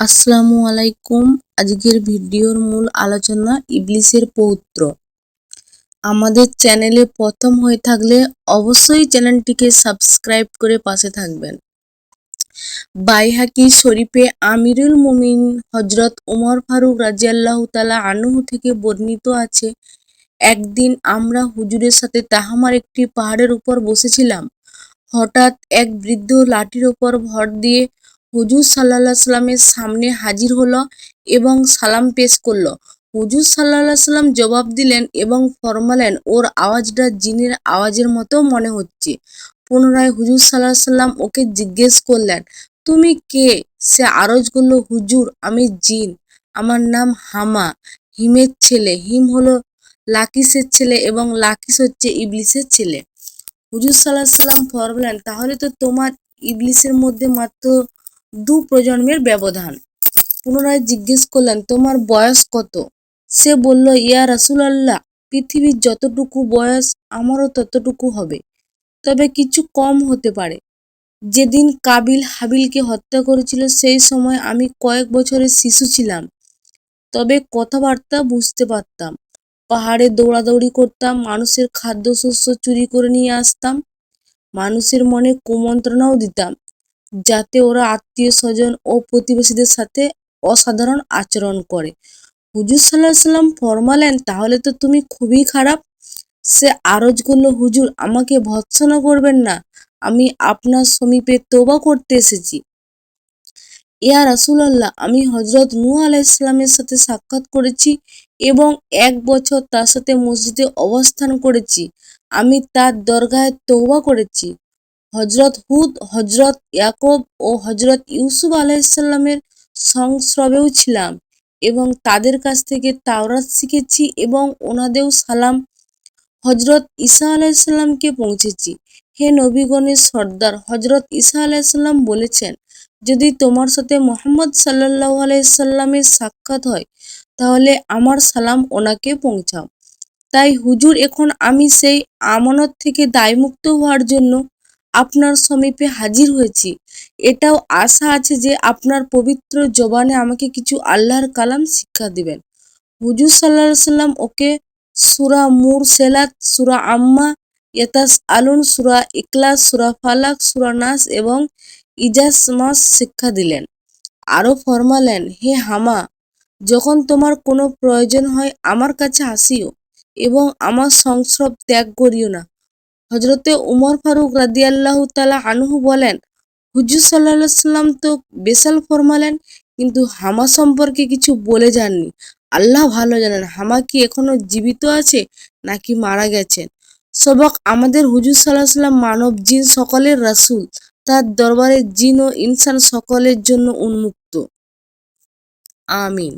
আসসালামু আলাইকুম। আজকের ভিডিওর মূল আলোচনা ইবলিসের পৌত্র। আমাদের চ্যানেলে প্রথম হয়ে থাকলে অবশ্যই চ্যানেলটিকে সাবস্ক্রাইব করে পাশে থাকবেন। বাইহাকি শরীফে আমিরুল মুমিন হজরত উমর ফারুক রাজিয়াল্লাহু তালা আনহু থেকে বর্ণিত আছে, একদিন আমরা হুজুরের সাথে তাহামার একটি পাহাড়ের উপর বসেছিলাম। হঠাৎ এক বৃদ্ধ লাঠির ওপর ভর দিয়ে হুজুর সাল্লাহ সাল্লামের সামনে হাজির হলো এবং সালাম পেশ করল। হুজুর সাল্লাহ সাল্লাম জবাব দিলেন এবং ফরমালেন, ওর আওয়াজটা জিনের আওয়াজের মতো মনে হচ্ছে। পুনরায় হুজুর সাল্লাহ সাল্লাম ওকে জিজ্ঞেস করলেন, তুমি কে? সে আরজ করল, হুজুর, আমি জিন। আমার নাম হামা। হিমের ছেলে। হিম হলো লাকিসের ছেলে এবং লাকিস হচ্ছে ইবলিসের ছেলে। হুজুর সাল্লাহ সাল্লাম ফরমালেন, তাহলে তো তোমার ইবলিসের মধ্যে মাত্র দু প্রজন্মের ব্যবধান। পুনরায় জিজ্ঞেস করলেন, তোমার বয়স কত? সে বলল, ইয়া রাসুলাল্লাহ, পৃথিবীর যতটুকু বয়স, আমারও ততটুকু হবে। তবে কিছু কম হতে পারে। যেদিন কাবিল হাবিলকে হত্যা করেছিল, সেই সময় আমি কয়েক বছরের শিশু ছিলাম। তবে কথাবার্তা বুঝতে পারতাম। পাহাড়ে দৌড়াদৌড়ি করতাম, মানুষের খাদ্যশস্য চুরি করে নিয়ে আসতাম, মানুষের মনে কুমন্ত্রণাও দিতাম। যাতে ওরা আত্মীয় স্বজন ও প্রতিবেশীদের সাথে অসাধারণ আচরণ করে। হুজুর সাল্লাহ সাল্লাম ফরমালেন, তাহলে তো তুমি খুবই খারাপ। সে আরজ করল, হুজুর, আমাকে ভৎসনা করবেন না। আমি আপনার সমীপে তোবা করতে এসেছি। ইয়া রাসুলাল্লাহ, আমি হজরত নূ আলাইসলামের সাথে সাক্ষাৎ করেছি এবং এক বছর তার সাথে মসজিদে অবস্থান করেছি। আমি তার দরগায় তৌবা করেছি। হজরত হুদ হজরত ইয়াকব ও হজরত ইউসুফ আলাইসাল্লামের সংস্রবেও ছিলাম এবং তাদের কাছ থেকে তাওরাত শিখেছি এবং ওনাদেরও সালাম। হজরত ঈসা আলাইসাল্লামকে পৌঁছেছি। হে নবীগণের সর্দার হজরত ঈসা আলাইসাল্লাম বলেছেন, যদি তোমার সাথে মোহাম্মদ সাল্লাহ আলাইসাল্লামের সাক্ষাৎ হয়, তাহলে আমার সালাম ওনাকে পৌঁছাও। তাই হুজুর, এখন আমি সেই আমানত থেকে দায়মুক্ত হওয়ার জন্য আপনার সমীপে হাজির হয়েছি। এটাও আশা আছে যে আপনার পবিত্র জবানে আমাকে কিছু আল্লাহর কালাম শিক্ষা দিবেন। হুজুর সাল্লাহ সাল্লাম ওকে সুরা মুর, সেলাত, সুরা আম্মা, ইয়াতাস আলুন, সুরা ইকলাস সুরা ফালাক, সুরা নাস এবং ইজাস মাস শিক্ষা দিলেন। আরও ফরমালেন, হে হামা, যখন তোমার কোনো প্রয়োজন হয় আমার কাছে আসিও এবং আমার সংস্রব ত্যাগ করিও না। হজরতে উমর ফারুক রাদিয়াল্লাহ তালা আনহু বলেন, হুজুর সাল্লাহ সাল্লাম তো বেশাল ফরমালেন, কিন্তু হামা সম্পর্কে কিছু বলে যাননি। আল্লাহ ভালো জানেন, হামা কি এখনও জীবিত আছে নাকি মারা গেছেন? সবক, আমাদের হুজুর সাল্লাহ সাল্লাম মানব জিন সকলের রাসুল। তার দরবারে জিন ও ইনসান সকলের জন্য উন্মুক্ত। আমিন।